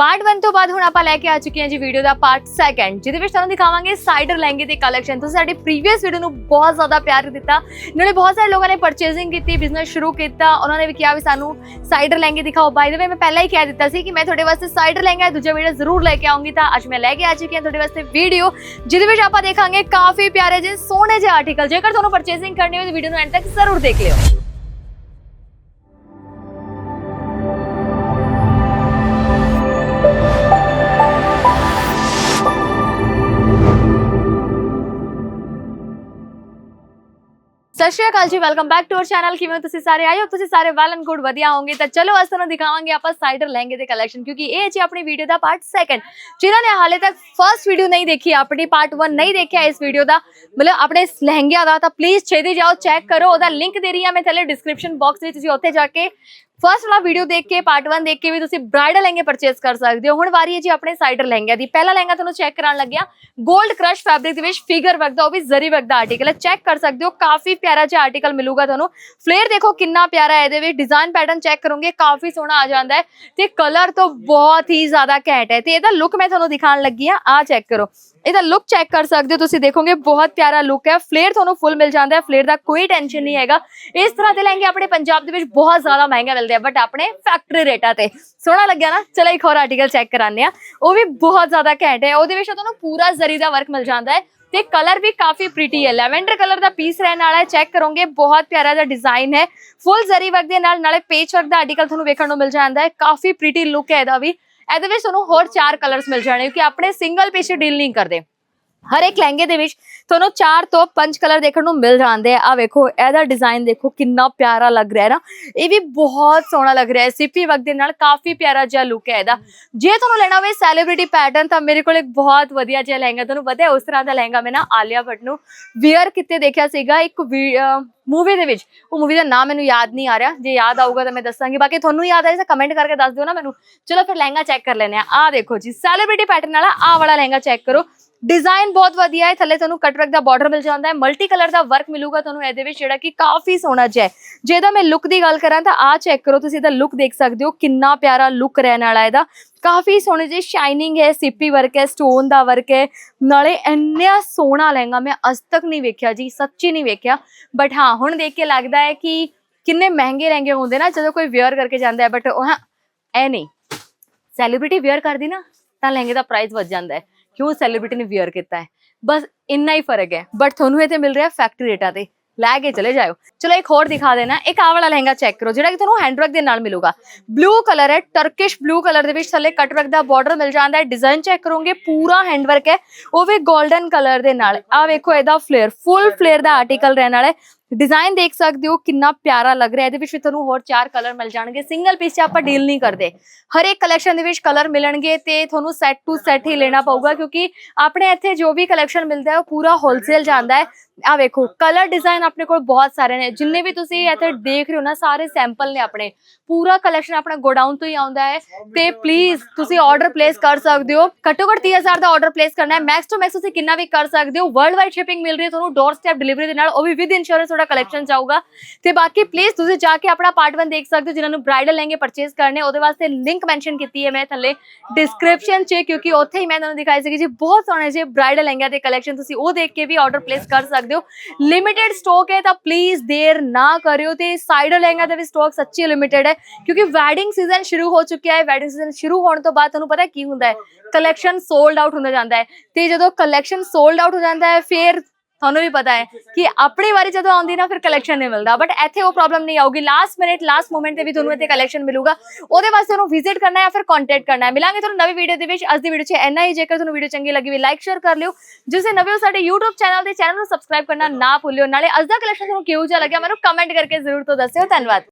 Part 1 ਤੋਂ ਬਾਅਦ ਹੁਣ ਆਪਾਂ ਲੈ ਕੇ ਆ ਚੁੱਕੇ ਹਾਂ ਜੀ ਵੀਡੀਓ ਦਾ ਪਾਰਟ 2 ਜਿਹਦੇ ਵਿੱਚ ਤੁਹਾਨੂੰ ਦਿਖਾਵਾਂਗੇ ਸਾਈਡਰ ਲਹਿੰਗੇ ਦੀ ਕਲੈਕਸ਼ਨ ਤੁਸੀਂ ਸਾਡੀ ਪ੍ਰੀਵੀਅਸ ਵੀਡੀਓ ਨੂੰ ਬਹੁਤ ਜ਼ਿਆਦਾ ਪਿਆਰ ਦਿੱਤਾ। ਨਾਲੇ ਬਹੁਤ ਸਾਰੇ ਲੋਕਾਂ ਨੇ ਪਰਚੇਸਿੰਗ ਕੀਤੀ ਬਿਜ਼ਨਸ ਸ਼ੁਰੂ ਕੀਤਾ। ਉਹਨਾਂ ਨੇ ਵੀ ਕਿਹਾ ਵੀ ਸਾਨੂੰ ਸਾਈਡਰ ਲਹਿੰਗੇ ਦਿਖਾਓ। ਬਾਈ ਦ ਵੇ ਮੈਂ ਪਹਿਲਾਂ ਹੀ ਕਹਿ ਦਿੱਤਾ ਸੀ ਕਿ ਮੈਂ ਤੁਹਾਡੇ ਵਾਸਤੇ ਸਾਈਡਰ ਲਹਿੰਗਾ ਦਾ ਦੂਜਾ ਵੀਡੀਓ ਜ਼ਰੂਰ ਲੈ ਕੇ ਆਉਂਗੀ, ਤਾਂ ਅੱਜ ਮੈਂ ਲੈ ਕੇ ਆ ਚੁੱਕੀ ਹਾਂ ਤੁਹਾਡੇ ਵਾਸਤੇ ਵੀਡੀਓ ਜਿਹਦੇ ਵਿੱਚ ਆਪਾਂ ਦੇਖਾਂਗੇ ਕਾਫੀ ਪਿਆਰੇ ਜਿਹੇ ਸੋਹਣੇ ਜਿਹੇ ਆਰਟੀਕਲ ਜੇਕਰ ਤੁਹਾਨੂੰ ਪਰਚੇਸਿੰਗ ਕਰਨੀ ਹੋਵੇ ਤਾਂ ਵੀਡੀਓ ਨੂੰ ਐਂਡ ਤੱਕ ਜ਼ਰੂਰ ਦੇਖ ਲਿਓ। ਸਤਿ ਸ਼੍ਰੀ ਅਕਾਲ ਜੀ welcome back to our channel ਕਿਵੇਂ ਤੁਸੀਂ ਸਾਰੇ? ਆਏ ਹੋ? ਤੁਸੀਂ ਸਾਰੇ ਵੈਲ ਐਂਡ ਗੁੱਡ ਵਧੀਆ ਹੋਵੋਗੇ। ਤਾਂ ਚਲੋ, ਅੱਜ ਤੁਹਾਨੂੰ ਦਿਖਾਵਾਂਗੇ ਆਪਾਂ ਸਾਈਡਰ ਲਹਿੰਗੇ ਦੇ ਕਲੈਕਸ਼ਨ ਕਿਉਂਕਿ ਇਹ ਹੈ ਜੀ ਆਪਣੀ ਵੀਡੀਓ ਦਾ ਪਾਰਟ ਸੈਕੰਡ ਜਿਨ੍ਹਾਂ ਨੇ ਹਾਲੇ ਤੱਕ ਫਰਸਟ ਵੀਡੀਓ ਨਹੀਂ ਦੇਖੀ, ਆਪਣੀ ਪਾਰਟ 1 ਨਹੀਂ ਦੇਖਿਆ ਇਸ ਵੀਡੀਓ ਦਾ, ਮਤਲਬ ਆਪਣੇ ਇਸ ਲਹਿੰਗਿਆਂ ਦਾ, ਤਾਂ ਪਲੀਜ਼ ਛੇਤੀ ਜਾਓ ਚੈੱਕ ਕਰੋ। ਉਹਦਾ ਲਿੰਕ ਦੇ ਰਹੀ ਹਾਂ ਮੈਂ ਥੱਲੇ ਡਿਸਕ੍ਰਿਪਸ਼ਨ ਬਾਕਸ ਵਿੱਚ, ਤੁਸੀਂ ਉੱਥੇ ਜਾ ਕੇ ਫਰਸਟ ਵਾਲਾ ਵੀਡੀਓ ਦੇਖ ਕੇ ਪਾਰਟ 1 ਦੇਖ ਕੇ ਵੀ ਤੁਸੀਂ ਬ੍ਰਾਈਡਲ ਲਹਿੰਗੇ ਪਰਚੇਸ ਕਰ ਸਕਦੇ ਹੋ। ਹੁਣ ਵਾਰੀ ਹੈ ਜੀ ਆਪਣੇ ਸਾਈਡਰ ਲਹਿੰਗਿਆਂ ਦੀ। ਪਹਿਲਾ ਲਹਿੰਗਾ ਤੁਹਾਨੂੰ ਚੈੱਕ ਕਰਾਉਣ ਲੱਗਿਆ। 골ਡ ਕ੍ਰਸ਼ ਫੈਬਰਿਕ ਦੇ ਵਿੱਚ ਫਿਗਰ ਵਰਕ ਦਾ ਉਹ ਵੀ ਜ਼ਰੀ ਵਰਕ ਦਾ ਆਰਟੀਕਲ ਹੈ। ਚੈੱਕ ਕਰ ਸਕਦੇ ਹੋ, ਕਾਫੀ ਪਿਆਰਾ ਜਿਹਾ ਆਰਟੀਕਲ ਮਿਲੂਗਾ ਤੁਹਾਨੂੰ। ਫਲੇਅਰ ਦੇਖੋ ਕਿੰਨਾ ਪਿਆਰਾ ਹੈ, ਇਹਦੇ ਵਿੱਚ ਡਿਜ਼ਾਈਨ ਪੈਟਰਨ ਚੈੱਕ ਕਰੋਗੇ, ਕਾਫੀ ਸੋਹਣਾ ਆ ਜਾਂਦਾ ਹੈ। ਤੇ ਕਲਰ ਤੋਂ ਬਹੁਤ ਹੀ ਜ਼ਿਆਦਾ ਘੈਂਟ ਹੈ। ਤੇ ਇਹਦਾ ਲੁੱਕ ਮੈਂ ਤੁਹਾਨੂੰ ਦਿਖਾਉਣ ਲੱਗੀ ਆ ਆ ਚੈੱਕ ਕਰੋ। ਇਹਦਾ ਲੁੱਕ ਚੈੱਕ ਕਰ ਸਕਦੇ ਹੋ ਤੁਸੀਂ, ਦੇਖੋਗੇ ਬਹੁਤ ਪਿਆਰਾ ਲੁੱਕ ਹੈ। ਫਲੇਅਰ ਤੁਹਾਨੂੰ ਫੁੱਲ ਮਿਲ ਜਾਂਦਾ ਹੈ ਫਲੇਅਰ ਦਾ ਕੋਈ ਟੈਨਸ਼ਨ ਨਹੀਂ ਹੈਗਾ। ਇਸ ਤਰ੍ਹਾਂ ਦੇ ਲਹਿੰਗੇ ਆਪਣੇ ਪੰਜਾਬ ਦੇ ਵਿੱਚ ਬਹੁਤ ਜ਼ਿਆਦਾ ਮਹਿੰਗਾ ਮਹਿੰਗੇ ਮਿਲਦੇ ਆ ਬਟ ਆਪਣੇ ਫੈਕਟਰੀ ਰੇਟਾਂ ਤੇ। ਸੋਹਣਾ ਲੱਗਿਆ ਨਾ? ਚਲੋ ਇੱਕ ਹੋਰ ਆਰਟੀਕਲ ਚੈੱਕ ਕਰਾਉਂਦੇ ਆ ਉਹ ਵੀ ਬਹੁਤ ਜ਼ਿਆਦਾ ਘੈਂਟ ਹੈ। ਉਹਦੇ ਵਿੱਚ ਤੁਹਾਨੂੰ ਪੂਰਾ ਜ਼ਰੀ ਦਾ ਵਰਕ ਮਿਲ ਜਾਂਦਾ ਹੈ। ਤੇ ਕਲਰ ਵੀ ਕਾਫੀ ਪ੍ਰੀਟੀ ਹੈ। ਲੈਵੈਂਡਰ ਕਲਰ ਦਾ ਪੀਸ ਰਹਿਣ ਵਾਲਾ ਹੈ। ਚੈੱਕ ਕਰੋਗੇ, ਬਹੁਤ ਪਿਆਰਾ ਜਿਹਾ ਡਿਜ਼ਾਈਨ ਹੈ। ਫੁੱਲ ਜ਼ਰੀ ਵਰਕ ਦੇ ਨਾਲ, ਨਾਲੇ ਪੇਚ ਵਰਕ ਦਾ ਆਰਟੀਕਲ ਤੁਹਾਨੂੰ ਵੇਖਣ ਨੂੰ ਮਿਲ ਜਾਂਦਾ ਹੈ। ਕਾਫੀ ਪ੍ਰੀਟੀ ਲੁੱਕ ਹੈ ਇਹਦਾ ਵੀ। ਇਹਦੇ ਵਿੱਚ ਤੁਹਾਨੂੰ ਹੋਰ ਚਾਰ ਕਲਰਸ ਮਿਲ ਜਾਣੇ, ਕਿਉਂਕਿ ਆਪਣੇ ਸਿੰਗਲ ਪੀਸ ਡੀਲ ਨਹੀਂ ਕਰਦੇ। ਹਰ ਇੱਕ ਲਹਿੰਗੇ ਦੇ ਵਿੱਚ ਤੁਹਾਨੂੰ 4 ਤੋਂ 5 ਕਲਰ ਦੇਖਣ ਨੂੰ ਮਿਲ ਜਾਂਦੇ ਆ। ਆ ਵੇਖੋ, ਇਹਦਾ ਡਿਜ਼ਾਈਨ ਦੇਖੋ, ਕਿੰਨਾ ਪਿਆਰਾ ਲੱਗ ਰਿਹਾ ਹੈ ਨਾ। ਇਹ ਵੀ ਬਹੁਤ ਸੋਹਣਾ ਲੱਗ ਰਿਹਾ ਹੈ। ਸਿੱਪੀ ਵਰਕ ਦੇ ਨਾਲ ਕਾਫੀ ਪਿਆਰਾ ਜਿਹਾ ਲੁੱਕ ਹੈ ਇਹਦਾ। ਜੇ ਤੁਹਾਨੂੰ ਲੈਣਾ ਹੋਵੇ ਸੈਲੀਬ੍ਰਿਟੀ ਪੈਟਰਨ ਤਾਂ ਮੇਰੇ ਕੋਲ ਇੱਕ ਬਹੁਤ ਵਧੀਆ ਜਿਹਾ ਲਹਿੰਗਾ ਤੁਹਾਨੂੰ ਪਤਾ ਹੈ ਉਸ ਤਰ੍ਹਾਂ ਦਾ ਲਹਿੰਗਾ ਮੈਂ ਨਾ ਆਲਿਆ ਭੱਟ ਨੂੰ ਵੇਅਰ ਕਿਤੇ ਦੇਖਿਆ ਸੀਗਾ। ਇੱਕ ਮੂਵੀ ਦੇ ਵਿੱਚ, ਉਹ ਮੂਵੀ ਦਾ ਨਾਮ ਮੈਨੂੰ ਯਾਦ ਨਹੀਂ ਆ ਰਿਹਾ। ਜੇ ਯਾਦ ਆਊਗਾ ਤਾਂ ਮੈਂ ਦੱਸਾਂਗੀ। ਬਾਕੀ ਤੁਹਾਨੂੰ ਯਾਦ ਆਏ ਤਾਂ ਕਮੈਂਟ ਕਰਕੇ ਦੱਸ ਦਿਓ ਨਾ ਮੈਨੂੰ। ਚਲੋ ਫਿਰ ਲਹਿੰਗਾ ਚੈੱਕ ਕਰ ਲੈਂਦੇ ਆ ਆ ਦੇਖੋ ਜੀ ਸੈਲੀਬ੍ਰਿਟੀ ਪੈਟਰਨ ਵਾਲਾ ਆ ਵਾਲਾ ਲਹਿੰਗਾ ਚੈੱਕ ਕਰੋ। ਡਿਜ਼ਾਈਨ ਬਹੁਤ ਵਧੀਆ ਹੈ। ਥੱਲੇ ਤੁਹਾਨੂੰ ਕਟਵਰਕ ਦਾ ਬਾਰਡਰ ਮਿਲ ਜਾਂਦਾ ਹੈ। ਮਲਟੀ ਕਲਰ ਦਾ ਵਰਕ ਮਿਲੂਗਾ ਤੁਹਾਨੂੰ, ਇਹਦੇ ਵਿੱਚ ਜਿਹੜਾ ਕਿ ਕਾਫੀ ਸੋਹਣਾ ਜਿਹਾ ਹੈ। ਜੇ ਇਹਦਾ ਮੈਂ ਲੁੱਕ ਦੀ ਗੱਲ ਕਰਾਂ ਤਾਂ ਆ ਚੈੱਕ ਕਰੋ, ਤੁਸੀਂ ਇਹਦਾ ਲੁੱਕ ਦੇਖ ਸਕਦੇ ਹੋ। ਕਿੰਨਾ ਪਿਆਰਾ ਲੁੱਕ ਰਹਿਣ ਵਾਲਾ ਇਹਦਾ। ਕਾਫੀ ਸੋਹਣੇ ਜਿਹੇ ਸ਼ਾਈਨਿੰਗ ਹੈ, ਸਿੱਪੀ ਵਰਕ ਹੈ ਸਟੋਨ ਦਾ ਵਰਕ ਹੈ। ਨਾਲੇ ਇੰਨਾ ਸੋਹਣਾ ਲਹਿੰਗਾ ਮੈਂ ਅਜ ਤੱਕ ਨਹੀਂ ਵੇਖਿਆ ਜੀ, ਸੱਚੀ ਨਹੀਂ ਵੇਖਿਆ। ਬਟ ਹਾਂ, ਹੁਣ ਦੇਖ ਕੇ ਲੱਗਦਾ ਹੈ ਕਿ ਕਿੰਨੇ ਮਹਿੰਗੇ ਲਹਿੰਗੇ ਹੁੰਦੇ ਨਾ, ਜਦੋਂ ਕੋਈ ਵੇਅਰ ਕਰਕੇ ਜਾਂਦਾ ਹੈ। ਬਟ ਉਹ ਹਾਂ ਐ ਨਹੀਂ। ਸੈਲੀਬ੍ਰਿਟੀ ਵੇਅਰ ਕਰਦੀ ਨਾ, ਤਾਂ ਲਹਿੰਗੇ ਦਾ ਪ੍ਰਾਈਸ ਵੱਧ ਜਾਂਦਾ ਹੈ। ਕਿਉਂ ਸੈਲੀਬ੍ਰਿਟੀ ਨੇ ਵੇਅਰ ਕੀਤਾ ਹੈ? ਬਸ ਇੰਨਾ ਹੀ ਫ਼ਰਕ ਹੈ। ਬਟ ਤੁਹਾਨੂੰ ਇਹ ਤੇ ਮਿਲ ਰਿਹਾ ਫੈਕਟਰੀ ਰੇਟਾਂ ਤੇ। ਲੈ ਕੇ ਚਲੇ ਜਾਇਓ। ਚਲੋ ਇੱਕ ਹੋਰ ਦਿਖਾ ਦੇਣਾ। ਇੱਕ ਆਹ ਵਾਲਾ ਲਹਿੰਗਾ ਚੈੱਕ ਕਰੋ, ਜਿਹੜਾ ਕਿ ਤੁਹਾਨੂੰ ਹੈਂਡਵਰਕ ਦੇ ਨਾਲ ਮਿਲੂਗਾ। ਬਲੂ ਕਲਰ ਹੈ ਟਰਕਿਸ਼ ਬਲੂ ਕਲਰ ਦੇ ਵਿੱਚ ਥੱਲੇ ਕਟ ਦਾ ਬਾਰਡਰ ਮਿਲ ਜਾਂਦਾ ਹੈ। ਡਿਜ਼ਾਈਨ ਚੈੱਕ ਕਰੋਗੇ, ਪੂਰਾ ਹੈਂਡਵਰਕ ਹੈ। ਉਹ ਵੀ 골ਡਨ ਕਲਰ ਦੇ ਨਾਲ। ਆ ਵੇਖੋ ਇਹਦਾ ਫਲੇਅਰ ਫੁੱਲ ਫਲੇਅਰ ਦਾ ਆਰਟੀਕਲ ਰਹਿਣ ਵਾਲਾ ਹੈ। ਡਿਜ਼ਾਈਨ ਦੇਖ ਸਕਦੇ ਹੋ, ਕਿੰਨਾ ਪਿਆਰਾ ਲੱਗ ਰਿਹਾ। ਇਹਦੇ ਵਿੱਚ ਤੁਹਾਨੂੰ ਹੋਰ ਚਾਰ ਕਲਰ ਮਿਲ ਜਾਣਗੇ। ਸਿੰਗਲ ਪੀਸ 'ਚ ਆਪਾਂ ਡੀਲ ਨਹੀਂ ਕਰਦੇ। ਹਰ ਇੱਕ ਕਲੈਕਸ਼ਨ ਦੇ ਵਿੱਚ ਕਲਰ ਮਿਲਣਗੇ ਤੇ ਤੁਹਾਨੂੰ ਸੈੱਟ ਟੂ ਸੈੱਟ ਹੀ ਲੈਣਾ ਪਊਗਾ, ਕਿਉਂਕਿ ਆਪਣੇ ਇੱਥੇ ਜੋ ਵੀ ਕਲੈਕਸ਼ਨ ਮਿਲਦਾ ਹੈ, ਉਹ ਪੂਰਾ ਹੋਲਸੇਲ ਜਾਂਦਾ ਹੈ। ਆ ਵੇਖੋ ਕਲਰ ਡਿਜ਼ਾਈਨ ਆਪਣੇ ਕੋਲ ਬਹੁਤ ਸਾਰੇ ਨੇ। ਜਿੰਨੇ ਵੀ ਤੁਸੀਂ ਇੱਥੇ ਦੇਖ ਰਹੇ ਹੋ ਨਾ, ਸਾਰੇ ਸੈਂਪਲ ਨੇ ਆਪਣੇ। ਪੂਰਾ ਕਲੈਕਸ਼ਨ ਆਪਣਾ ਗੋਡਾਊਨ ਤੋਂ ਹੀ ਆਉਂਦਾ ਹੈ। ਤੇ ਪਲੀਜ਼ ਤੁਸੀਂ ਆਰਡਰ ਪਲੇਸ ਕਰ ਸਕਦੇ ਹੋ। ਘੱਟੋ ਘੱਟ 30000 ਦਾ ਆਰਡਰ ਪਲੇਸ ਕਰਨਾ ਹੈ। ਮੈਕਸ ਟੂ ਮੈਕਸ ਤੁਸੀਂ ਕਿੰਨਾ ਵੀ ਕਰ ਸਕਦੇ ਹੋ। ਵਰਲਡ ਵਾਈਡ ਸ਼ਿਪਿੰਗ ਮਿਲ ਰਹੀ ਹੈ ਤੁਹਾਨੂੰ। ਡੋਰ ਸਟੈਪ ਡਿਲੀਵਰੀ ਦੇ ਨਾਲ। ਉਹ ਵੀ ਵਿਦ ਇੰਸ਼ੋਰੈਂਸ ਤੁਹਾਡਾ ਕਲੈਕਸ਼ਨ ਜਾਊਗਾ। ਤੇ ਬਾਕੀ ਪਲੀਜ਼ ਤੁਸੀਂ ਜਾ ਕੇ ਆਪਣਾ ਪਾਰਟ 1 ਦੇਖ ਸਕਦੇ ਹੋ। ਜਿਨ੍ਹਾਂ ਨੂੰ ਬ੍ਰਾਈਡਲ ਲਹਿੰਗੇ ਪਰਚੇਸ ਕਰਨੇ, ਉਹਦੇ ਵਾਸਤੇ ਲਿੰਕ ਮੈਂਸ਼ਨ ਕੀਤੀ ਹੈ ਮੈਂ ਥੱਲੇ। ਡਿਸਕ੍ਰਿਪਸ਼ਨ 'ਚ, ਕਿਉਂਕਿ ਉੱਥੇ ਹੀ ਮੈਂ ਤੁਹਾਨੂੰ ਦਿਖਾਈ ਸੀਗੀ ਜੀ। ਬਹੁਤ ਸੋਹਣੇ ਜੇ ਬ੍ਰਾਈਡਲ ਲਹਿੰਗਿਆਂ ਦੇ ਕਲੈਕਸ਼ਨ ਤੁਸੀਂ ਉਹ ਦੇਖ ਕੇ ਵੀ ਆਰਡਰ ਪਲੇਸ ਕਰ ਸਕਦੇ ਹੋ। ਲਿਮਿਟਿਡ ਸਟਾਕ ਹੈ ਤਾਂ ਪਲੀਜ਼ ਦੇਰ ਨਾ ਕਰਿਓ ਤੇ ਸਾਈਡਰ ਲਹਿੰਗਾ ਦਾ ਵੀ ਸਟਾਕ ਸੱਚੀ ਲਿਮਿਟਿਡ ਹੈ, ਕਿਉਂਕਿ ਵੈਡਿੰਗ ਸੀਜ਼ਨ ਸ਼ੁਰੂ ਹੋ ਚੁੱਕਿਆ ਹੈ ਵੈਡਿੰਗ ਸੀਜ਼ਨ ਸ਼ੁਰੂ ਹੋਣ ਤੋਂ ਬਾਅਦ ਤੁਹਾਨੂੰ ਪਤਾ ਕੀ ਹੁੰਦਾ ਹੈ ਕਲੈਕਸ਼ਨ ਸੋਲਡ ਆਊਟ ਹੁੰਦਾ ਜਾਂਦਾ ਹੈ ਤੇ ਜਦੋਂ ਕਲੈਕਸ਼ਨ ਸੋਲਡ ਆਊਟ ਹੋ ਜਾਂਦਾ ਹੈ, ਫਿਰ ਤੁਹਾਨੂੰ ਵੀ ਪਤਾ ਹੈ ਕਿ ਆਪਣੀ ਵਾਰੀ ਜਦੋਂ ਆਉਂਦੀ ਨਾ, ਫਿਰ ਕਲੈਕਸ਼ਨ ਨਹੀਂ ਮਿਲਦਾ। ਬਟ ਇੱਥੇ ਉਹ ਪ੍ਰੋਬਲਮ ਨਹੀਂ ਆਊਗੀ। ਲਾਸਟ ਮਿੰਟ ਲਾਸਟ ਮੂਮੈਂਟ ਤੇ ਵੀ ਤੁਹਾਨੂੰ ਇੱਥੇ ਕਲੈਕਸ਼ਨ ਮਿਲੂਗਾ। ਉਹਦੇ ਵਾਸਤੇ ਤੁਹਾਨੂੰ ਵਿਜ਼ਿਟ ਕਰਨਾ ਹੈ ਜਾਂ ਫਿਰ ਕੰਟੈਕਟ ਕਰਨਾ ਹੈ। ਮਿਲਾਂਗੇ ਤੁਹਾਨੂੰ ਨਵੀਂ ਵੀਡੀਓ ਦੇ ਵਿੱਚ। ਅੱਜ ਦੀ ਵੀਡੀਓ 'ਚ ਇੰਨਾ ਹੀ। ਜੇਕਰ ਤੁਹਾਨੂੰ ਵੀਡੀਓ ਚੰਗੀ ਲੱਗੀ, ਵੀ ਲਾਈਕ ਸ਼ੇਅਰ ਕਰ ਲਿਓ। ਜਿਸ ਦੇ ਨਵੇਂ ਹੋ ਸਾਡੇ YouTube ਚੈਨਲ ਦੇ ਚੈਨਲ ਨੂੰ ਸਬਸਕ੍ਰਾਈਬ ਕਰਨਾ ਨਾ ਭੁੱਲਿਓ। ਨਾਲੇ ਅੱਜ ਦਾ ਕਲੈਕਸ਼ਨ ਤੁਹਾਨੂੰ ਕਿਹੋ ਜਿਹਾ ਲੱਗਿਆ, ਮੈਨੂੰ ਕਮੈਂਟ ਕਰਕੇ ਜ਼ਰੂਰ ਤੋਂ ਦੱਸਿਓ। ਧੰਨਵਾਦ।